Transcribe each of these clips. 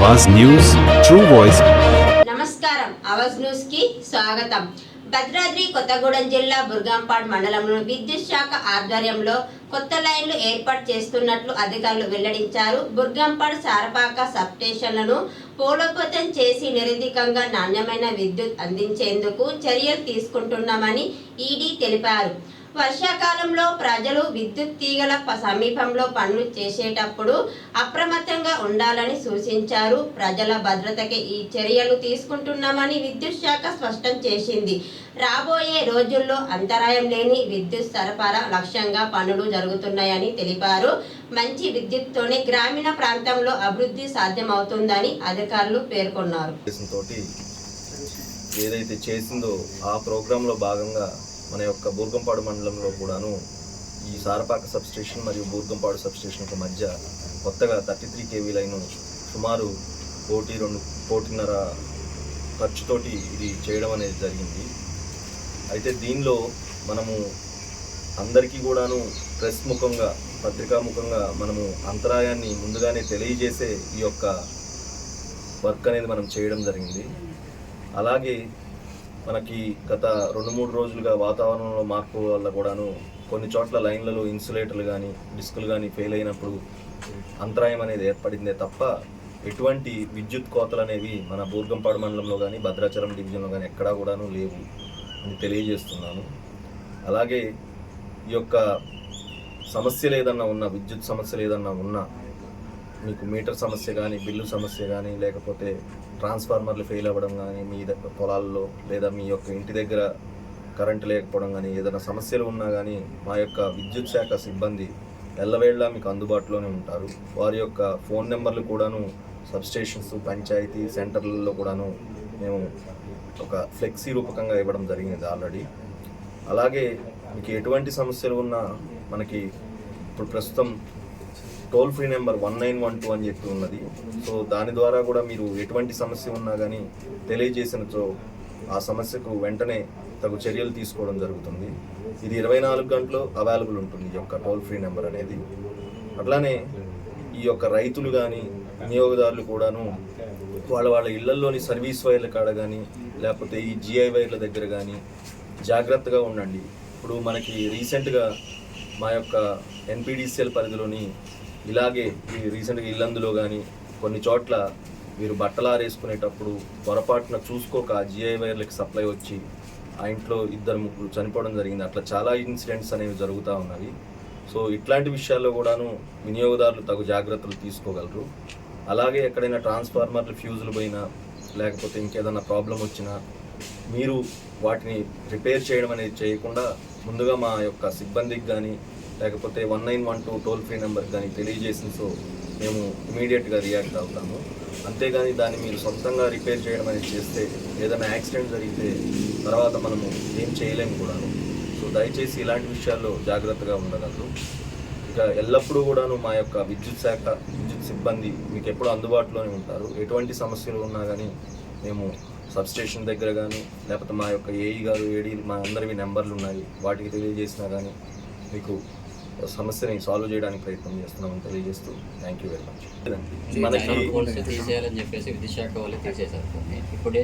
Vaz news true voice నమస్కారం. అవాజ్ న్యూస్కి స్వాగతం. భద్రాద్రి కొత్తగూడెం జిల్లా బుర్గాంపాడ్ మండలంలో విద్యుత్ శాఖ ఆధ్వర్యంలో కొత్త లైన్లు ఏర్పాటు చేస్తున్నట్లు అధికారులు వెల్లడించారు. బుర్గాంపాడ్ సారపాక సబ్ స్టేషన్లను పోలోపతం చేసి నిరధికంగా నాణ్యమైన విద్యుత్ అందించేందుకు చర్యలు తీసుకుంటున్నామని ఈడీ తెలిపారు. వర్షాకాలంలో ప్రజలు విద్యుత్ తీగల సమీపంలో పనులు చేసేటప్పుడు అప్రమత్తంగా ఉండాలని సూచించారు. ప్రజల భద్రతకి ఈ చర్యలు తీసుకుంటున్నామని విద్యుత్ శాఖ స్పష్టం చేసింది. రాబోయే రోజుల్లో అంతరాయం లేని విద్యుత్ సరఫరా లక్ష్యంగా పనులు జరుగుతున్నాయని తెలిపారు. మంచి విద్యుత్తోనే గ్రామీణ ప్రాంతంలో అభివృద్ధి సాధ్యమవుతుందని అధికారులు పేర్కొన్నారు. ఏదైతే చేసిందో ఆ ప్రోగ్రాంలో భాగంగా మన యొక్క బూర్గంపాడు మండలంలో కూడాను ఈ సారపాక సబ్స్టేషన్ మరియు బూర్గంపాడు సబ్స్టేషన్కు మధ్య కొత్తగా థర్టీ త్రీ కేవీ లైను సుమారు కోటి రెండు కోటిన్నర ఖర్చుతోటి ఇది చేయడం అనేది జరిగింది. అయితే దీనిలో మనము అందరికీ కూడాను ప్రెస్ ముఖంగా పత్రికాముఖంగా మనము అంతరాయాన్ని ముందుగానే తెలియజేసే ఈ యొక్క వర్క్ అనేది మనం చేయడం జరిగింది. అలాగే మనకి గత రెండు మూడు రోజులుగా వాతావరణంలో మార్పు వల్ల కూడాను కొన్ని చోట్ల లైన్లలో ఇన్సులేటర్లు కానీ డిస్కులు కానీ ఫెయిల్ అయినప్పుడు అంతరాయం అనేది ఏర్పడిందే తప్ప ఎటువంటి విద్యుత్ కోతలు అనేవి మన బూర్గంపాడు మండలంలో కానీ భద్రాచలం డివిజన్లో కానీ ఎక్కడా కూడాను లేవు అని తెలియజేస్తున్నాను. అలాగే ఈ యొక్క సమస్యలు ఏదన్నా ఉన్నా విద్యుత్ సమస్యలు ఏదన్నా ఉన్నా మీకు మీటర్ సమస్య కానీ బిల్లు సమస్య కానీ లేకపోతే ట్రాన్స్ఫార్మర్లు ఫెయిల్ అవ్వడం కానీ మీ దగ్గర పొలాల్లో లేదా మీ యొక్క ఇంటి దగ్గర కరెంట్ లేకపోవడం కానీ ఏదైనా సమస్యలు ఉన్నా కానీ మా యొక్క విద్యుత్ శాఖ సిబ్బంది ఎల్లవేళలా మీకు అందుబాటులోనే ఉంటారు. వారి యొక్క ఫోన్ నెంబర్లు కూడాను సబ్స్టేషన్స్ పంచాయతీ సెంటర్లలో కూడాను మేము ఒక ఫ్లెక్సీ రూపకంగా ఇవ్వడం జరిగింది ఆల్రెడీ. అలాగే మీకు ఎటువంటి సమస్యలు ఉన్నా మనకి ఇప్పుడు ప్రస్తుతం toll free number one nine one two అని చెప్పి ఉన్నది. సో దాని ద్వారా కూడా మీరు ఎటువంటి సమస్య ఉన్నా కానీ తెలియజేసినతో ఆ సమస్యకు వెంటనే తగు చర్యలు తీసుకోవడం జరుగుతుంది. ఇది ఇరవై నాలుగు గంటలు అవైలబుల్ ఉంటుంది ఈ యొక్క టోల్ ఫ్రీ నెంబర్ అనేది. అట్లానే ఈ యొక్క రైతులు కానీ వినియోగదారులు కూడాను వాళ్ళ వాళ్ళ ఇళ్ళలోని సర్వీస్ వైర్ల కాడ కానీ లేకపోతే ఈ జిఐ వైర్ల దగ్గర కానీ జాగ్రత్తగా ఉండండి. ఇప్పుడు మనకి రీసెంట్గా మా యొక్క ఎన్పిడిసిఎల్ పరిధిలోని ఇలాగే ఈ రీసెంట్గా ఇల్లందులో కానీ కొన్ని చోట్ల మీరు బట్టలు ఆరేసుకునేటప్పుడు పొరపాటున చూసుకోక జిఐ వైర్లకు సప్లై వచ్చి ఆ ఇంట్లో ఇద్దరు ముగ్గురు చనిపోవడం జరిగింది. అట్లా చాలా ఇన్సిడెంట్స్ అనేవి జరుగుతూ ఉన్నవి. సో ఇట్లాంటి విషయాల్లో కూడాను వినియోగదారులు తగు జాగ్రత్తలు తీసుకోగలరు. అలాగే ఎక్కడైనా ట్రాన్స్ఫార్మర్లు ఫ్యూజులు పోయినా లేకపోతే ఇంకేదైనా ప్రాబ్లం వచ్చినా మీరు వాటిని రిపేర్ చేయడం అనేది చేయకుండా ముందుగా మా యొక్క సిబ్బందికి కానీ లేకపోతే one nine one two toll free నెంబర్కి కానీ తెలియజేసిన సో మేము ఇమీడియట్గా రియాక్ట్ అవుతాము. అంతేగాని దాన్ని మీరు సొంతంగా రిపేర్ చేయడం అనేది చేస్తే ఏదైనా యాక్సిడెంట్ జరిగితే తర్వాత మనము ఏం చేయలేము కూడాను. సో దయచేసి ఇలాంటి విషయాల్లో జాగ్రత్తగా ఉండగలరు. ఇక ఎల్లప్పుడూ కూడాను మా యొక్క విద్యుత్ శాఖ విద్యుత్ సిబ్బంది మీకు ఎప్పుడూ అందుబాటులోనే ఉంటారు. ఎటువంటి సమస్యలు ఉన్నా కానీ మేము సబ్స్టేషన్ దగ్గర కానీ లేకపోతే మా యొక్క ఏఈ గారు ఏడీ మా అందరివి నెంబర్లు ఉన్నాయి. వాటికి తెలియజేసినా కానీ మీకు సమస్యని సాల్వ్ చేయడానికి ప్రయత్నం చేస్తున్నామని తెలియజేస్తూ థ్యాంక్ యూ వెరీ మచ్ మనకి తీసేయాలని చెప్పేసి వాళ్ళు తీసేశారు. ఇప్పుడు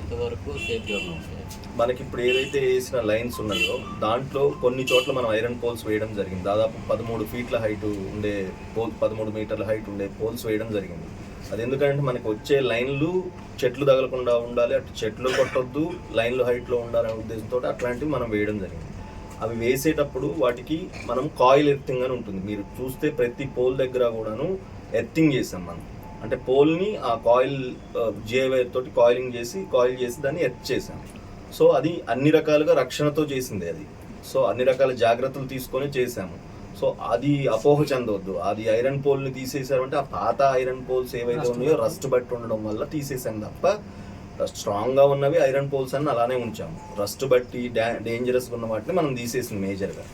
ఎంతవరకు సేఫ్ జోన్ ఉంటాయి. మనకి ఇప్పుడు ఏదైతే వేసిన లైన్స్ ఉన్నాయో దాంట్లో కొన్ని చోట్ల మనం ఐరన్ పోల్స్ వేయడం జరిగింది. దాదాపు పదమూడు ఫీట్ల హైట్ ఉండే పోల్ పదమూడు మీటర్ల హైట్ ఉండే పోల్స్ వేయడం జరిగింది. అది ఎందుకంటే మనకి వచ్చే లైన్లు చెట్లు తగలకుండా ఉండాలి అటు చెట్లు కొట్టొద్దు లైన్లు హైట్లో ఉండాలనే ఉద్దేశంతో అట్లాంటివి మనం వేయడం జరిగింది. అవి వేసేటప్పుడు వాటికి మనం కాయిల్ ఎర్తింగ్ అని ఉంటుంది. మీరు చూస్తే ప్రతి పోల్ దగ్గర కూడాను ఎర్తింగ్ చేసాం మనం. అంటే పోల్ని ఆ కాయిల్ జిఏవైర్ తోటి కాయిలింగ్ చేసి కాయిల్ చేసి దాన్ని ఎర్త్ చేసాం. సో అది అన్ని రకాలుగా రక్షణతో చేసింది అది. సో అన్ని రకాల జాగ్రత్తలు తీసుకొని చేసాము. సో అది అపోహ చెందవద్దు అది ఐరన్ పోల్ని తీసేసారంటే ఆ పాత ఐరన్ పోల్స్ ఏవైతే ఉన్నాయో రస్ట్ బట్టి ఉండడం వల్ల తీసేసాం తప్ప స్ట్రాంగ్గా ఉన్నవి ఐరన్ పోల్స్ అని అలానే ఉంచాము. రస్ట్ బట్టి డా డేంజరస్గా ఉన్న వాటిని మనం తీసేసింది మేజర్గా.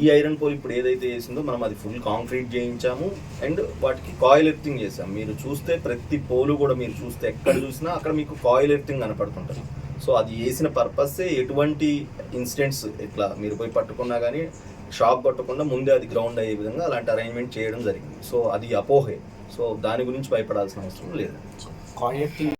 ఈ ఐరన్ పోల్ ఇప్పుడు ఏదైతే వేసిందో మనం అది ఫుల్ కాంక్రీట్ చేయించాము అండ్ వాటికి కాయిల్ ఎర్తింగ్ చేసాం మీరు చూస్తే ప్రతి పోలు కూడా మీరు చూస్తే ఎక్కడ చూసినా అక్కడ మీకు కాయిల్ ఎర్తింగ్ కనపడుతుంటుంది. సో అది వేసిన పర్పస్సే ఎటువంటి ఇన్సిడెంట్స్ ఇట్లా మీరు పోయి పట్టుకున్నా కానీ షాక్ కొట్టకుండా ముందే అది గ్రౌండ్ అయ్యే విధంగా అలాంటి అరేంజ్మెంట్ చేయడం జరిగింది. సో అది అపోహే. సో దాని గురించి భయపడాల్సిన అవసరం లేదు.